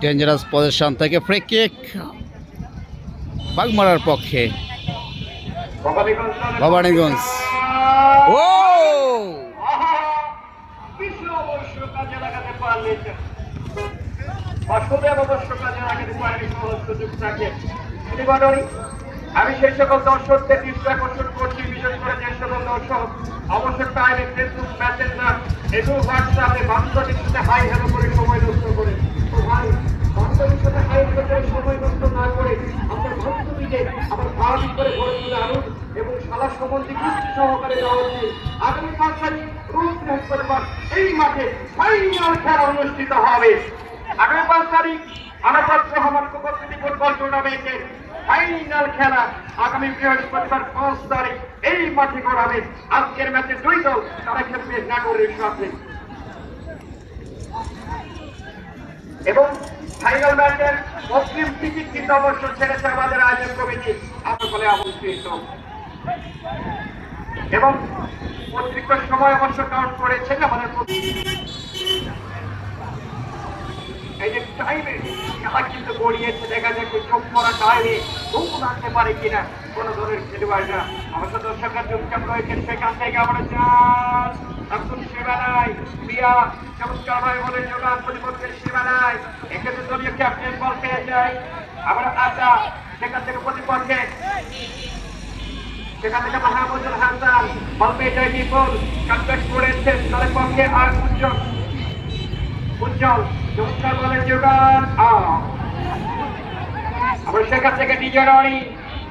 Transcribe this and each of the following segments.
Dangerous position থেকে free kick বাগমারার পক্ষে। ভবানীগঞ্জ। ও! আমি সেই সকল দর্শকদের দৃষ্টি আকর্ষণ করছি বিশেষ করে যে সকল দর্শক অবশ্যই টাইমে ফেসবুক মেসেঞ্জার এটু হোয়াটসঅ্যাপে বান্ধবীর সাথে হাই হ্যালো করে সময় নষ্ট করে তো ভাই বান্ধবীর সাথে হাই হ্যালো করে সময় নষ্ট না করে আপনার বান্ধবীকে আবার স্বাভাবিক করে ঘরে তুলে আনুন এবং সারা সম্বন্ধে দৃষ্টি সহকারে দেওয়া হচ্ছে। আগামী পাঁচ তারিখ রোজ বৃহস্পতিবার এই মাঠে ফাইনাল খেলা অনুষ্ঠিত হবে। আগামী পাঁচ তারিখ আনাপাত রহমান উপস্থিতি ফুটবল টুর্নামেন্টে ফাইনাল খেলা আগামী বৃহস্পতিবার পাঁচ তারিখ এই মাঠে করাবে আজকের ম্যাচে দুই দল, তারা খেলবে নাটোরের সাথে। এবং ফাইনাল ম্যাচের অগ্রিম টিকিট কিন্তু অবশ্য ছেড়েছে আমাদের আয়োজন কমিটি। আপনার ফলে এবং অতিরিক্ত সময় অবশ্য কাউন্ট করেছেন আমাদের এই যে খেলা কিন্তু গড়িয়েছে, দেখা যায় যে চোখ পড়া টাইমে ঘুম রাখতে পারে কিনা। কোনো দলের খেলোয়াড়রা অবশ্য দর্শকরা চুপচাপ রয়েছেন, সেখান থেকে আমরা চান আব্দুল সেবানাই প্রিয়া, চমৎকার ভাবে বলে যোগান প্রতিপক্ষের সেবানাই এক্ষেত্রে দলীয় ক্যাপ্টেন বল পেয়ে যায়। আমরা আশা, সেখান থেকে প্রতিপক্ষে। সেখান থেকে মাহমুদুল হাসান বল পেয়ে যায় বিপুল কন্ট্যাক্ট করেছেন দলের পক্ষে আর উজ্জ্বল উজ্জ্বল চমৎকার বলের যোগান আবার সেখান থেকে ডিজারনি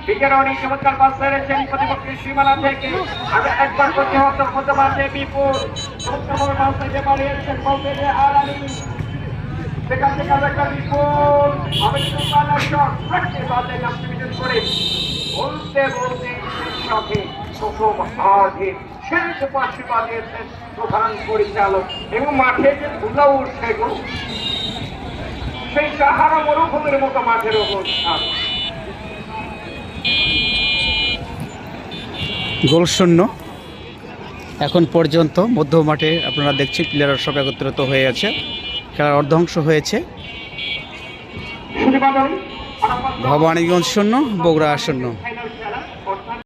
ডিজারনি চমৎকার পাস সেরেছেন প্রতিপক্ষের সীমানা থেকে। আবার একবার প্রতিহত হতে পারছে বিপুল চমৎকার থেকে পালিয়েছেন বলতে সেখান থেকে একটা বিপুল আমি করে বলতে বলতে সাথে প্রথম আগে শেষ পাশে বাজিয়েছেন প্রধান পরিচালক এবং মাঠে যে সেই সাহারা মরুভূমির মতো মাঠের অবস্থান গোল শূন্য এখন পর্যন্ত মধ্য মাঠে আপনারা দেখছেন প্লেয়াররা সব একত্রিত হয়ে আছে। খেলার অর্ধাংশ হয়েছে। ভবানীগঞ্জ শূন্য বগুড়া শূন্য।